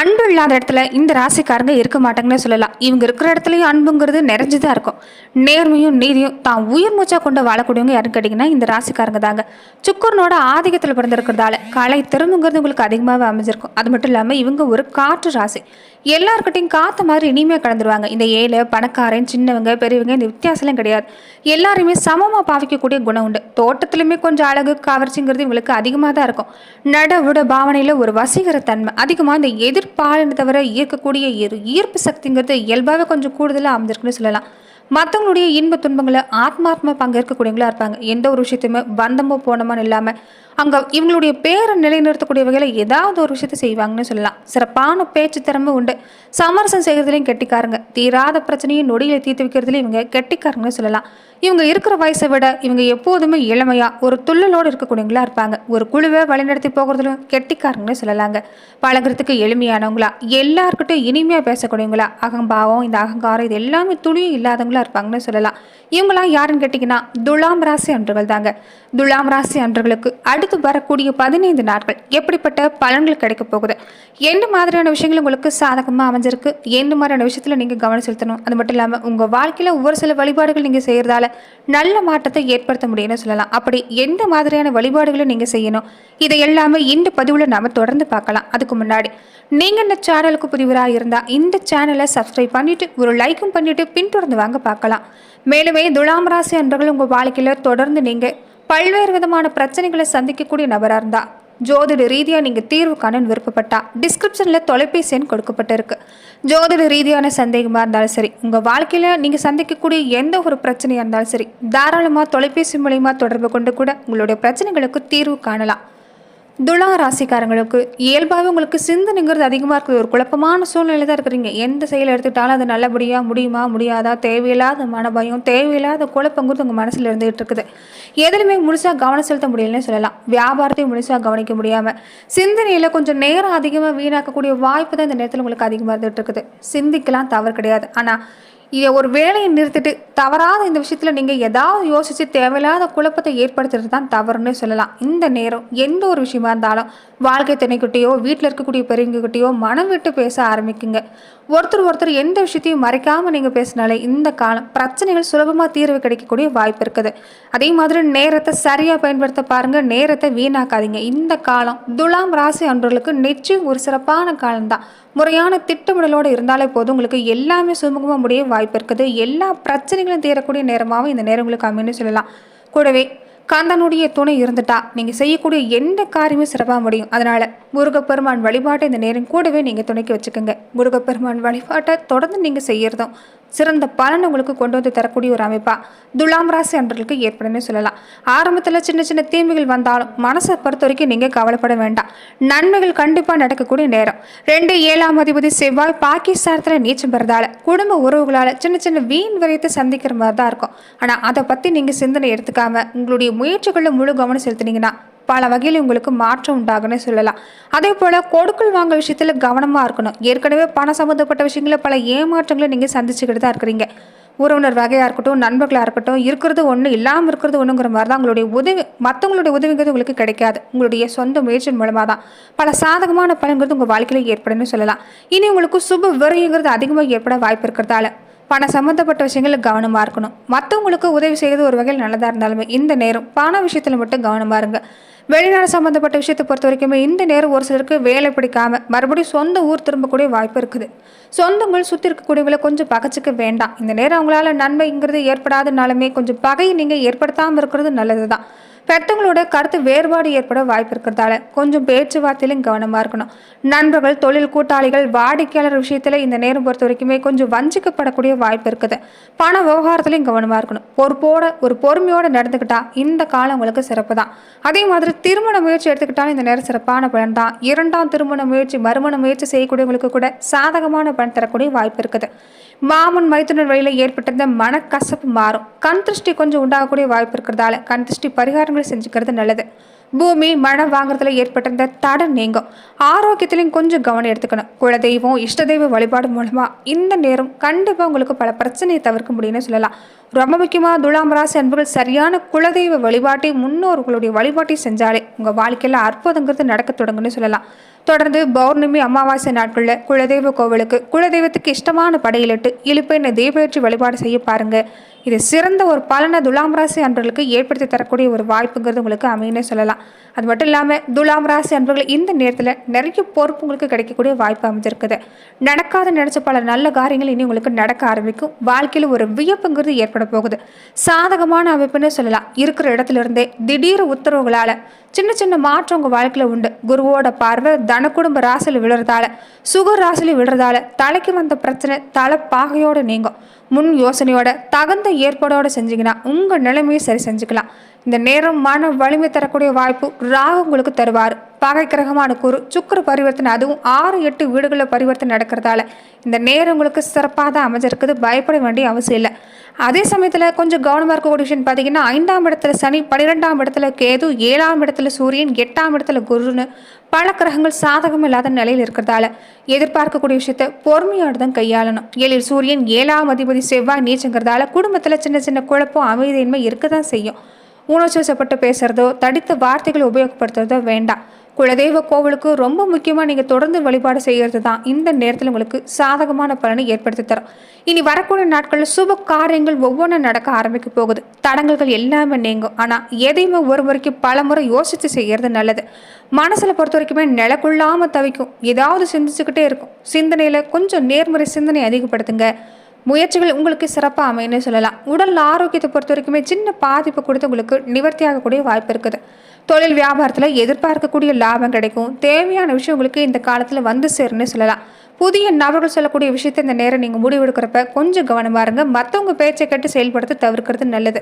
அன்பு இல்லாத இடத்துல இந்த ராசிக்காரங்க இருக்க மாட்டாங்கன்னு சொல்லலாம். இவங்க இருக்கிற இடத்துலையும் அன்புங்கிறது நிறைஞ்சுதான் இருக்கும். நேர்மையும் நீதியும் தான் உயிர் மூச்சா கொண்டு வாழக்கூடியவங்க யாருன்னு கேட்டிங்கன்னா இந்த ராசிக்காரங்க தாங்க. சுக்கரனோட ஆதிக்கத்தில் பிறந்திருக்கிறதால கலை திறமைங்கிறது உங்களுக்கு அதிகமாகவே அமைஞ்சிருக்கும். அது மட்டும் இல்லாமல் இவங்க ஒரு காற்று ராசி. எல்லாருக்கிட்டையும் காற்ற மாதிரி இனிமையாக கலந்துருவாங்க. இந்த ஏழை பணக்காரன் சின்னவங்க பெரியவங்க இந்த வித்தியாசம்லாம் கிடையாது. எல்லாருமே சமமாக பாவிக்கக்கூடிய குணம் உண்டு. தோட்டத்துலையுமே கொஞ்சம் அழகு கவர்ச்சிங்கிறது இவங்களுக்கு அதிகமாக தான் இருக்கும். நடவுட பாவனையில் ஒரு வசீகர தன்மை. அதிகமாக இந்த எதிர்ப்பாலினை தவிர ஈர்க்கக்கூடிய ஈர்ப்பு சக்திங்கிறது இயல்பாகவே கொஞ்சம் கூடுதலாக அமைஞ்சிருக்குன்னு சொல்லலாம். மற்றவங்களுடைய இன்ப துன்பங்களை ஆத்மாத்மா பங்கேற்கக்கூடியவங்களா இருப்பாங்க. எந்த ஒரு விஷயத்தையுமே பந்தமோ போனமான்னு இல்லாமல் அங்கே இவங்களுடைய பேரை நிலைநிறுத்தக்கூடிய வகையில் ஏதாவது ஒரு விஷயத்தை செய்வாங்கன்னு சொல்லலாம். சிறப்பான பேச்சு திறமை உண்டு. சமரசம் செய்கிறதுலையும் கெட்டிக்காரங்க. தீராத பிரச்சனையை நொடியில் தீர்த்து வைக்கிறதுலையும் இவங்க கெட்டிக்காருங்கன்னு சொல்லலாம். இவங்க இருக்கிற வயசை விட இவங்க எப்போதுமே இளமையாக ஒரு துள்ளலோடு இருக்கக்கூடியவங்களா இருப்பாங்க. ஒரு குழுவை வழிநடத்தி போகிறதுலும் கெட்டிக்காருங்கன்னு சொல்லலாங்க. பழகுறதுக்கு எளிமையானவங்களா எல்லாருக்கிட்டையும் இனிமையாக பேசக்கூடியவங்களா அகம்பாவம் இந்த அகங்காரம் இது எல்லாமே துணியும் இல்லாதவங்களா இருப்பாங்கன்னு சொல்லலாம். இவங்களாம் யாருன்னு கேட்டிங்கன்னா துலாம் ராசி அன்றுகள் தாங்க. துலாம் ராசி அன்றுகளுக்கு அடுத்து வரக்கூடிய பதினைந்து நாட்கள் எப்படிப்பட்ட பலன்கள் கிடைக்க போகுது? எந்த மாதிரியான விஷயங்கள் உங்களுக்கு சாதகமாக அமைஞ்சிருக்கு? எந்த மாதிரியான விஷயத்தில் நீங்கள் கவனம் செலுத்தணும்? அது மட்டும் இல்லாமல் உங்கள் வாழ்க்கையில் ஒவ்வொரு சில வழிபாடுகள் நீங்கள் செய்கிறதால நல்ல மாற்றத்தை ஏற்படுத்த முடியும்னு சொல்லலாம். அப்படி எந்த மாதிரியான வழிபாடுகளை நீங்கள் செய்யணும்? இதை எல்லாமே இந்த பதிவில் நாம தொடர்ந்து பார்க்கலாம். அதுக்கு முன்னாடி நீங்கள் இந்த சேனலுக்கு புதிவராக இருந்தால் இந்த சேனலை சப்ஸ்கிரைப் பண்ணிட்டு ஒரு லைக்கும் பண்ணிட்டு பின்தொடர்ந்து வாங்க பார்க்கலாம். மேலுமே துலாம் ராசி அன்பர்கள் உங்கள் வாழ்க்கையில் தொடர்ந்து நீங்கள் பல்வேறு விதமான பிரச்சனைகளை சந்திக்கக்கூடிய நபராக இருந்தால் ஜோதிட ரீதியாக நீங்கள் தீர்வு காணன்னு விருப்பப்பட்டா டிஸ்கிரிப்ஷனில் தொலைபேசி எண் கொடுக்கப்பட்டிருக்கு. ஜோதிட ரீதியான சந்தேகமாக இருந்தாலும் சரி உங்கள் வாழ்க்கையில் நீங்கள் சந்திக்கக்கூடிய எந்த ஒரு பிரச்சனையாக இருந்தாலும் சரி தாராளமாக தொலைபேசி மூலயமா தொடர்பு கொண்டு கூட உங்களுடைய பிரச்சனைகளுக்கு தீர்வு காணலாம். துலா ராசிக்காரங்களுக்கு இயல்பாகவே உங்களுக்கு சிந்தனைங்கிறது அதிகமாக இருக்குது. ஒரு குழப்பமான சூழ்நிலை தான் இருக்கிறீங்க. எந்த செயலை எடுத்துக்கிட்டாலும் அது நல்லபடியாக முடியுமா முடியாதா? தேவையில்லாத மனபயம் தேவையில்லாத குழப்பங்கிறது உங்கள் மனசில் இருந்துகிட்டு இருக்குது. எதுலையுமே முழுசாக கவனம் செலுத்த முடியலன்னு சொல்லலாம். வியாபாரத்தையும் முழுசாக கவனிக்க முடியாமல் சிந்தனையில் கொஞ்சம் நேரம் அதிகமாக வீணாக்கக்கூடிய வாய்ப்பு தான் இந்த நேரத்தில் உங்களுக்கு அதிகமாக இருந்துகிட்டு இருக்குது. சிந்திக்கலாம் தவறு கிடையாது. ஆனால் இதை ஒரு வேலையை நிறுத்திட்டு தவறாத இந்த விஷயத்தில் நீங்கள் ஏதாவது யோசித்து தேவையில்லாத குழப்பத்தை ஏற்படுத்துறது தான் தவறுன்னு சொல்லலாம். இந்த நேரம் எந்த ஒரு விஷயமா இருந்தாலும் வாழ்க்கை துணைக்கிட்டேயோ வீட்டில் இருக்கக்கூடிய பெரியவங்ககிட்டயோ மனம் விட்டு பேச ஆரம்பிக்குங்க. ஒருத்தர் ஒருத்தர் எந்த விஷயத்தையும் மறைக்காமல் நீங்கள் பேசினாலே இந்த காலம் பிரச்சனைகள் சுலபமாக தீர்வு கிடைக்கக்கூடிய வாய்ப்பு இருக்குது. அதே மாதிரி நேரத்தை சரியாக பயன்படுத்த பாருங்கள் நேரத்தை வீணாக்காதீங்க. இந்த காலம் துலாம் ராசி அன்றர்களுக்கு நிச்சயம் ஒரு சிறப்பான காலம்தான் முறையான திட்டமிடலோடு இருந்தாலே போதும். உங்களுக்கு எல்லாமே சுமூகமாக முடிய வாய்ப்பு இருக்குது. எல்லா பிரச்சனைகளும் தீரக்கூடிய நேரமாகவும் இந்த நேரம் உங்களுக்கு அமைன்னு சொல்லலாம். கூடவே கந்தனுடைய துணை இருந்துட்டா நீங்கள் செய்யக்கூடிய எந்த காரியமும் சிறப்பாக முடியும். அதனால் முருகப்பெருமான் வழிபாட்டை இந்த நேரம் கூடவே நீங்கள் துணைக்கு வச்சுக்கோங்க. முருகப்பெருமான் வழிபாட்டை தொடர்ந்து நீங்கள் செய்யறதும் சிறந்த பலன் உங்களுக்கு கொண்டு வந்து தரக்கூடிய ஒரு அமைப்பாக துலாம் ராசி அன்றர்களுக்கு ஏற்படும்னு சொல்லலாம். ஆரம்பத்தில் சின்ன சின்ன தீமைகள் வந்தாலும் மனசை பொறுத்த வரைக்கும் நீங்கள் கவலைப்பட வேண்டாம். நன்மைகள் கண்டிப்பாக நடக்கக்கூடிய நேரம். ரெண்டு ஏழாம் அதிபதி செவ்வாய் பாகிஸ்தானத்தில் நீச்சம் பெறதால குடும்ப உறவுகளால் சின்ன சின்ன வீண் விரயத்தை சந்திக்கிற மாதிரி தான் இருக்கும். ஆனால் அதை பற்றி நீங்கள் சிந்தனை எடுத்துக்காம உங்களுடைய முயற்சிகளில் முழு கவனம் செலுத்துனீங்கன்னா பல வகையில் உங்களுக்கு மாற்றம் உண்டாகுன்னு சொல்லலாம். அதே போல் கொடுக்கல் வாங்க விஷயத்தில் கவனமாக இருக்கணும். ஏற்கனவே பணம் சம்மந்தப்பட்ட விஷயங்களில் பல ஏமாற்றங்களை நீங்கள் சந்திச்சுக்கிட்டு தான் இருக்கிறீங்க. உறவினர் வகையாக இருக்கட்டும் நண்பர்களாக இருக்கட்டும் இருக்கிறது ஒன்று இல்லாமல் இருக்கிறது ஒன்றுங்கிற மாதிரி தான் உங்களுடைய உதவி மற்றவங்களுடைய உதவிங்கிறது உங்களுக்கு கிடைக்காது. உங்களுடைய சொந்த முயற்சியின் மூலமாக தான் பல சாதகமான பலன்கிறது உங்கள் வாழ்க்கையில் ஏற்படும்னு சொல்லலாம். இனி உங்களுக்கு சுப விரைங்கிறது அதிகமாக ஏற்பட வாய்ப்பு இருக்கிறதால பணம் சம்மந்தப்பட்ட விஷயங்களில் கவனமாக இருக்கணும். மற்றவங்களுக்கு உதவி செய்கிறது ஒரு வகையில் நல்லதாக இருந்தாலுமே இந்த நேரம் பண விஷயத்தில் மட்டும் கவனமாக இருங்க. வெளிநாடு சம்மந்தப்பட்ட விஷயத்தை பொறுத்த வரைக்குமே இந்த நேரம் ஒரு சிலருக்கு வேலை பிடிக்காம மறுபடியும் சொந்த ஊர் திரும்பக்கூடிய வாய்ப்பு இருக்குது. சொந்தங்கள் சுற்றி இருக்கக்கூடியவங்களை கொஞ்சம் பகச்சிக்க வேண்டாம். இந்த நேரம் அவங்களால நன்மைங்கிறது ஏற்படாதனாலுமே கொஞ்சம் பகையை நீங்கள் ஏற்படுத்தாமல் இருக்கிறது நல்லது தான் பெற்றவங்களோட கருத்து வேறுபாடு ஏற்பட வாய்ப்பு இருக்கிறதால கொஞ்சம் பேச்சுவார்த்தையிலும் கவனமாக இருக்கணும். நண்பர்கள் தொழில் கூட்டாளிகள் வாடிக்கையாளர் விஷயத்தில் இந்த நேரம் பொறுத்த வரைக்குமே கொஞ்சம் வஞ்சிக்கப்படக்கூடிய வாய்ப்பு இருக்குது. பண விவகாரத்துலையும் கவனமாக இருக்கணும். பொறுப்போட ஒரு பொறுமையோடு நடந்துக்கிட்டா இந்த காலம் உங்களுக்கு சிறப்பு தான். அதே மாதிரி திருமண முயற்சி எடுத்துக்கிட்டாலும் இந்த நேரம் சிறப்பான பலன் தான். இரண்டாம் திருமண முயற்சி மறுமண முயற்சி செய்யக்கூடியவங்களுக்கு கூட சாதகமான பலன் தரக்கூடிய வாய்ப்பு இருக்குது. மாமன் மைத்துனர் வழியில் ஏற்பட்டிருந்த மனக்கசப்பு மாறும். கண் திருஷ்டி கொஞ்சம் உண்டாகக்கூடிய வாய்ப்பு இருக்கிறதால கண் திருஷ்டி பரிகாரங்களை செஞ்சுக்கிறது நல்லது. பூமி மனம் வாங்குறதுல ஏற்பட்டிருந்த தடை நீங்கும். ஆரோக்கியத்திலையும் கொஞ்சம் கவனம் எடுத்துக்கணும். குலதெய்வம் இஷ்ட தெய்வ வழிபாடு மூலமா இந்த நேரம் கண்டிப்பாக உங்களுக்கு பல பிரச்சனையை தவிர்க்க முடியும்னு சொல்லலாம். ரொம்ப முக்கியமாக துலாம் ராசி அன்புகள் சரியான குலதெய்வ வழிபாட்டை முன்னோர்களுடைய வழிபாட்டை செஞ்சாலே உங்கள் வாழ்க்கையில் அற்புதங்கிறது நடக்க தொடங்குன்னு சொல்லலாம். தொடர்ந்து பௌர்ணமி அமாவாசை நாட்களில் குலதெய்வ கோவிலுக்கு குலதெய்வத்துக்கு இஷ்டமான படையிலிட்டு இழுப்பெண்ணை தீபேற்றி வழிபாடு செய்ய பாருங்கள் இது சிறந்த ஒரு பலனை துலாம் ராசி அன்பர்களுக்கு ஏற்படுத்தி தரக்கூடிய ஒரு வாய்ப்புங்கிறது உங்களுக்கு அமையனே சொல்லலாம். அது மட்டும் இல்லாமல் துலாம் ராசி அன்பர்கள் இந்த நேரத்தில் நிறைய பொறுப்பு உங்களுக்கு கிடைக்கக்கூடிய வாய்ப்பு அமைஞ்சிருக்குது. நடக்காத நினைச்ச பல நல்ல காரியங்கள் இனி உங்களுக்கு நடக்க ஆரம்பிக்கும். வாழ்க்கையில் ஒரு வியப்புங்கிறது ஏற்பட போகுது. சாதகமான அமைப்புன்னு சொல்லலாம். இருக்கிற இடத்துல இருந்தே திடீர் உத்தரவுகளால் சின்ன சின்ன மாற்றம் உங்கள் வாழ்க்கையில் உண்டு. குருவோட பார்வை தனக்குடும்ப ராசியில் விழுறதால சுகர் ராசியில் விழுறதால தலைக்கு வந்த பிரச்சனை தலை பாகையோடு நீங்கும். முன் யோசனையோட தகுந்த ஏற்பாடோடு செஞ்சீங்கன்னா உங்கள் நிலைமையை சரி செஞ்சுக்கலாம். இந்த நேரம் மன வலிமை தரக்கூடிய வாய்ப்பு ராகு உங்களுக்கு தருவார். பகை கிரகமான குரு சுக்கர பரிவர்த்தனை அதுவும் ஆறு எட்டு வீடுகளில் பரிவர்த்தனை நடக்கிறதால இந்த நேரம் உங்களுக்கு சிறப்பாக தான் அமைஞ்சிருக்குது. பயப்பட வேண்டிய அவசியம் இல்லை. அதே சமயத்தில் கொஞ்சம் கவனமாக இருக்கக்கூடிய விஷயம் பார்த்தீங்கன்னா ஐந்தாம் இடத்துல சனி பன்னிரெண்டாம் இடத்துல கேது ஏழாம் இடத்துல சூரியன் எட்டாம் இடத்துல குருன்னு பல கிரகங்கள் சாதகம் இல்லாத நிலையில் இருக்கிறதால எதிர்பார்க்கக்கூடிய விஷயத்த பொறுமையோடு தான் கையாளணும். ஏழில் சூரியன் ஏழாம் அதிபதி செவ்வாய் நீச்சங்கிறதால குடும்பத்தில் சின்ன சின்ன குழப்பம் அமைதியின்மை இருக்க தான் செய்யும் உணர்ச்சிவசப்பட்டு பேசுகிறதோ தடித்த வார்த்தைகளை உபயோகப்படுத்துறதோ வேண்டாம். குலதெய்வ கோவிலுக்கு ரொம்ப முக்கியமாக நீங்கள் தொடர்ந்து வழிபாடு செய்கிறது தான் இந்த நேரத்தில் உங்களுக்கு சாதகமான பலனை ஏற்படுத்தி தரும். இனி வரக்கூடிய நாட்களில் சுப காரியங்கள் ஒவ்வொன்றும் நடக்க ஆரம்பிக்க போகுது. தடங்கல்கள் எல்லாமே நீங்கும். ஆனால் எதையுமே ஒரு முறைக்கு பல முறை யோசித்து செய்கிறது நல்லது. மனசில் பொறுத்த வரைக்குமே நிலக்குள்ளாமல் தவிக்கும். ஏதாவது சிந்திச்சுக்கிட்டே இருக்கும். சிந்தனையில் கொஞ்சம் நேர்முறை சிந்தனை அதிகப்படுத்துங்க. முயற்சிகள் உங்களுக்கு சிறப்பாக அமையுன்னு சொல்லலாம். உடல் ஆரோக்கியத்தை பொறுத்த வரைக்குமே சின்ன பாதிப்பு கொடுத்து உங்களுக்கு நிவர்த்தி ஆகக்கூடிய வாய்ப்பு இருக்குது. தொழில் வியாபாரத்தில் எதிர்பார்க்கக்கூடிய லாபம் கிடைக்கும். தேவையான விஷயம் உங்களுக்கு இந்த காலத்தில் வந்து சேருன்னு சொல்லலாம். புதிய நபர்கள் சொல்லக்கூடிய விஷயத்தை இந்த நேரம் நீங்கள் முடிவெடுக்கிறப்ப கொஞ்சம் கவனமாக இருங்க. மற்றவங்க பேச்சை கேட்டு செயல்படுத்த தவிர்க்கிறது நல்லது.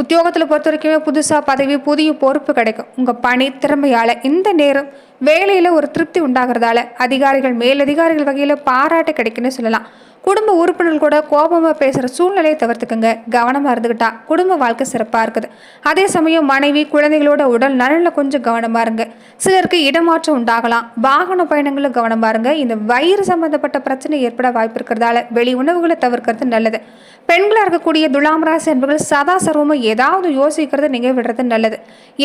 உத்தியோகத்தில் பொறுத்த வரைக்குமே புதுசாக பதவி புதிய பொறுப்பு கிடைக்கும். உங்கள் பணி திறமையால் இந்த நேரம் வேலையில் ஒரு திருப்தி உண்டாகிறதால அதிகாரிகள் மேலதிகாரிகள் வகையில் பாராட்டு கிடைக்குன்னு சொல்லலாம். குடும்ப உறுப்பினர்கள் கூட கோபமாக பேசுகிற சூழ்நிலையை தவிர்த்துக்குங்க. கவனமாக இருந்துக்கிட்டா குடும்ப வாழ்க்கை சிறப்பாக இருக்குது. அதே சமயம் மனைவி குழந்தைகளோட உடல் நலனில் கொஞ்சம் கவனமாக இருங்க. சிலருக்கு இடமாற்றம் உண்டாகலாம். வாகன பயணங்களும் கவனமாக இருங்க. இந்த வயிறு சம்மந்தப்பட்ட பிரச்சனை ஏற்பட வாய்ப்பு இருக்கிறதால வெளி உணவுகளை தவிர்க்கிறது நல்லது. பெண்களாக இருக்கக்கூடிய துலாம் ராசி என்பவர்கள் சதா சர்வமும் ஏதாவது யோசிக்கிறது நீங்கள் விடுறது நல்லது.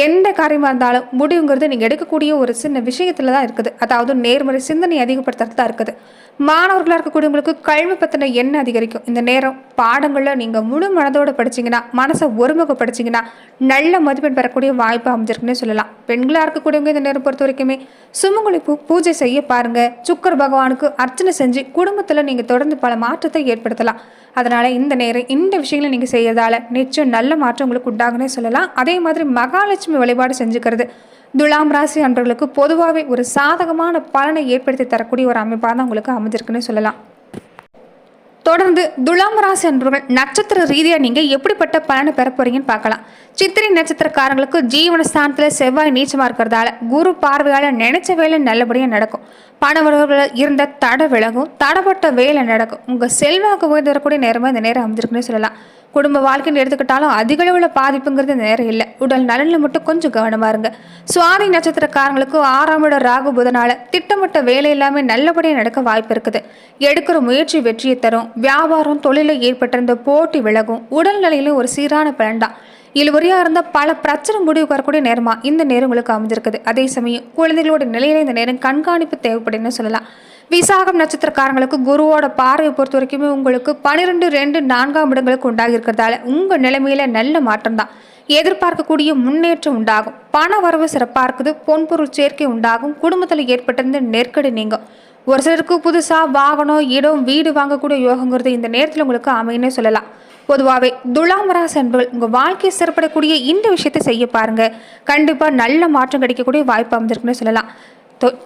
எந்த காரியமாக இருந்தாலும் முடிவுங்கிறது நீங்கள் எடுக்கக்கூடிய ஒரு சின்ன விஷயத்தில் தான் இருக்குது. அதாவது நேர்மறை சிந்தனை அதிகப்படுத்துறது தான் இருக்குது. மாணவர்களாக இருக்கக்கூடியவங்களுக்கு கல்வி பற்றின எண்ணம் அதிகரிக்கும். இந்த நேரம் பாடங்களில் நீங்கள் முழு மனதோடு படிச்சீங்கன்னா மனசை ஒருமுகப்படுத்திங்கன்னா நல்ல மதிப்பெண் பெறக்கூடிய வாய்ப்பு அமைஞ்சிருக்குன்னு சொல்லலாம். பெண்களாக இருக்கக்கூடியவங்க இந்த நேரம் பொறுத்த வரைக்குமே சுமங்கலிப்பு பூஜை செய்ய பாருங்க. சுக்கர் பகவானுக்கு அர்ச்சனை செஞ்சு குடும்பத்தில் நீங்கள் தொடர்ந்து பல மாற்றத்தை ஏற்படுத்தலாம். அதனால் இந்த நேரம் இந்த விஷயங்களை நீங்கள் செய்யறதால நிச்சயம் நல்ல மாற்றம் உங்களுக்கு உண்டாகுன்னே சொல்லலாம். அதே மாதிரி மகாலட்சுமி வழிபாடு செஞ்சுக்கிறது. துலாம் ராசி அன்பர்களுக்கு பொதுவாகவே ஒரு சாதகமான பலனை ஏற்படுத்தி தரக்கூடிய ஒரு அமைப்பாக தான் உங்களுக்கு அமைஞ்சிருக்குன்னு சொல்லலாம். தொடர்ந்து துலாம் ராசி அன்பர்கள் நட்சத்திர ரீதியாக நீங்கள் எப்படிப்பட்ட பலனை பெற போறீங்கன்னு பார்க்கலாம். சித்திரை நட்சத்திரக்காரங்களுக்கு ஜீவன ஸ்தானத்தில் செவ்வாய் நீச்சமாக இருக்கிறதால குரு பார்வையால் நினைச்ச வேலை நல்லபடியாக நடக்கும். பணவர்கள் இருந்த தடை விலகும் தடைப்பட்ட வேலை நடக்கும். உங்கள் செல்வாக்கு உயர்ந்து வரக்கூடிய நேரமாக இந்த நேரம் அமைஞ்சிருக்குன்னு சொல்லலாம். குடும்ப வாழ்க்கைன்னு எடுத்துக்கிட்டாலும் அதிக அளவில் பாதிப்புங்கிறது நேரம் இல்லை. உடல் நலனில் மட்டும் கொஞ்சம் கவனமாக இருங்க. சுவாதி நட்சத்திரக்காரங்களுக்கு ஆறாம் இட ராகு புதனால திட்டமிட்ட வேலை எல்லாமே நல்லபடியாக நடக்க வாய்ப்பு இருக்குது. எடுக்கிற முயற்சி வெற்றியை தரும். வியாபாரம் தொழிலில் ஏற்பட்டிருந்த போட்டி விலகும். உடல் நிலையிலும் ஒரு சீரான பலன் தான். இழுவரியாக இருந்த பல பிரச்சனை முடிவு வரக்கூடிய நேரமாக இந்த நேரம் உங்களுக்கு அமைஞ்சிருக்குது. அதே சமயம் குழந்தைகளோட நிலையில இந்த நேரம் கண்காணிப்பு தேவைப்படுன்னு சொல்லலாம். விசாகம் நட்சத்திரக்காரங்களுக்கு குருவோட பார்வையை பொறுத்த வரைக்குமே உங்களுக்கு பன்னிரெண்டு ரெண்டு நான்காம் இடங்களுக்கு உண்டாகி இருக்கிறதால உங்கள் நிலைமையில நல்ல மாற்றம் தான் எதிர்பார்க்கக்கூடிய முன்னேற்றம் உண்டாகும். பண வரவு சிறப்பாக இருக்குது. பொன்பொருள் சேர்க்கை உண்டாகும். குடும்பத்தில் ஏற்பட்டிருந்த நெருக்கடி நீங்கும். ஒரு சிலருக்கு புதுசாக வாகனம் இடம் வீடு வாங்கக்கூடிய யோகங்கிறது இந்த நேரத்தில் உங்களுக்கு அமையுன்னே சொல்லலாம். பொதுவாகவே துலாம் ராசி அன்பர்கள் உங்கள் வாழ்க்கையை சிறப்படக்கூடிய இந்த விஷயத்தை செய்ய பாருங்கள் கண்டிப்பாக நல்ல மாற்றம் கிடைக்கக்கூடிய வாய்ப்பு அமைஞ்சிருக்குன்னு சொல்லலாம்.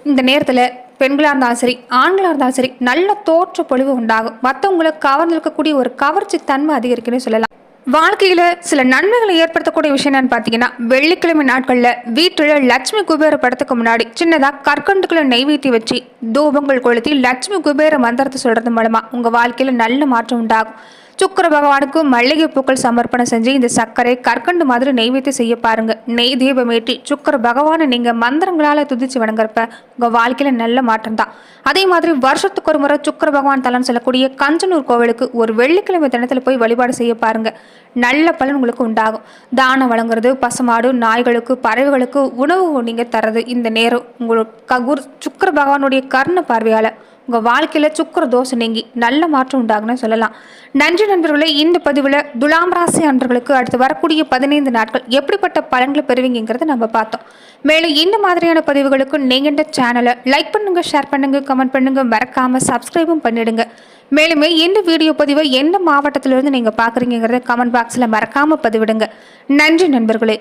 இந்த நேரத்தில் பெண்களாக இருந்தாலும் சரி ஆண்களாக இருந்தாலும் சரி நல்ல தோற்ற பொழிவு உண்டாகும். மற்றவங்களை கவர்ந்திருக்கக்கூடிய ஒரு கவர்ச்சி தன்மை அதிகரிக்குன்னு சொல்லலாம். வாழ்க்கையில் சில நன்மைகளை ஏற்படுத்தக்கூடிய விஷயம் என்னன்னு பார்த்தீங்கன்னா வெள்ளிக்கிழமை நாட்களில் வீட்டில் லட்சுமி குபேர படத்துக்கு முன்னாடி சின்னதாக கற்கண்டுக்களை நெய்வேத்தி வச்சு தூபங்கள் கொளுத்தி லட்சுமி குபேர மந்திரத்தை சொல்கிறது மூலமாக உங்கள் வாழ்க்கையில் நல்ல மாற்றம் உண்டாகும். சுக்கர பகவானுக்கு மல்லிகை பூக்கள் சமர்ப்பணம் செஞ்சு இந்த சர்க்கரை கற்கண்டு மாதிரி நெய்வேத்தியம் செய்ய பாருங்க. நெய் தீபம் ஏற்றி சுக்கர பகவானை நீங்க மந்திரங்களால துதிச்சு வணங்குறப்ப உங்க வாழ்க்கையில நல்ல மாற்றம் தான். அதே மாதிரி வருஷத்துக்கு ஒரு முறை சுக்கர பகவான் தலன்னு சொல்லக்கூடிய கஞ்சனூர் கோவிலுக்கு ஒரு வெள்ளிக்கிழமை தினத்துல போய் வழிபாடு செய்ய பாருங்க. நல்ல பலன் உங்களுக்கு உண்டாகும். தானம் வழங்குறது பசுமாடு நாய்களுக்கு பறவைகளுக்கு உணவு நீங்க தர்றது இந்த நேரம் உங்களுக்கு ககுர் சுக்கர பகவானுடைய கர்ண பார்வையால உங்கள் வாழ்க்கையில் சுக்கர தோசை நீங்கி நல்ல மாற்றம் உண்டாகுன்னு சொல்லலாம். நன்றி நண்பர்களே இந்த பதிவில் துலாம் ராசி அன்பர்களுக்கு அடுத்து வரக்கூடிய பதினைந்து நாட்கள் எப்படிப்பட்ட பலன்களை பெறுவீங்கிறத நம்ம பார்த்தோம். மேலும் இந்த மாதிரியான பதிவுகளுக்கு நீங்கள் இந்த சேனலை லைக் பண்ணுங்கள் ஷேர் பண்ணுங்கள் கமெண்ட் பண்ணுங்கள் மறக்காமல் சப்ஸ்கிரைபும் பண்ணிடுங்க. மேலுமே இந்த வீடியோ பதிவை எந்த மாவட்டத்திலிருந்து நீங்கள் பார்க்குறீங்கிறத கமெண்ட் பாக்ஸில் மறக்காமல் பதிவிடுங்க. நன்றி நண்பர்களே.